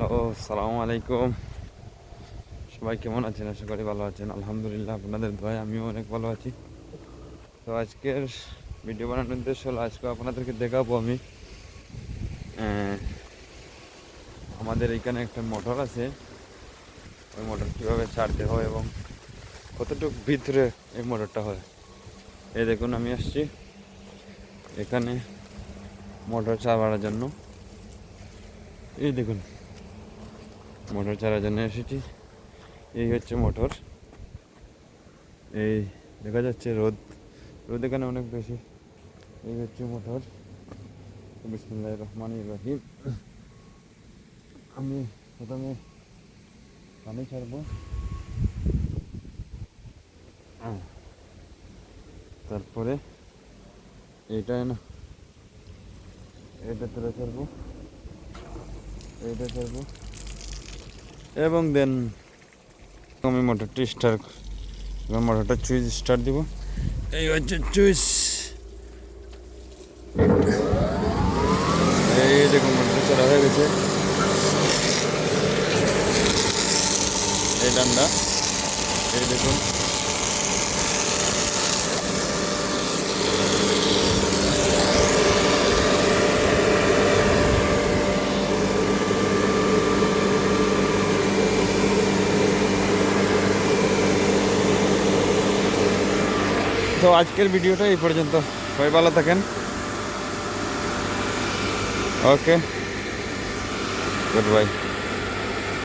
Hello সালামু আলাইকুম। সবাই কেমন আছেন? আশা করি ভালো আছেন। আলহামদুলিল্লাহ, আপনাদের দোয়ায় আমিও অনেক ভালো আছি। তো আজকের ভিডিও বানানোর উদ্দেশ্য হলো, আজকে আপনাদেরকে দেখাবো আমি আমাদের এখানে একটা মোটর আছে। ওই মোটর কীভাবে ছাড়তে হয় এবং কতটুকু ভিতরে এই মোটরটা হয়। এই দেখুন, আমি আসছি এখানে মোটর চালানোর জন্য। এই দেখুন মোটর চালার জন্য এসেছি। এই হচ্ছে মোটর। এই দেখা যাচ্ছে রোদ। রোদ এখানে অনেক বেশি। এই হচ্ছে মোটর। বিসমুল্লাহ রহমান রহিম। আমি প্রথমে পানি ছাড়বো। তারপরে এইটা না এটা তুলে ছাড়বো। এইটা ছাড়বো। এবং দেন আমি মোটরটি স্টার্ট মোটরটা চুইচ স্টার্ট দিব। এই হচ্ছে চুইচ এই দেখুন মোটরটা চড়া হয়ে গেছে। এই ডান্ডা এই দেখুন। তো আজকের ভিডিওটা এই পর্যন্ত। সবাই ভালো থাকেন। Okay good bye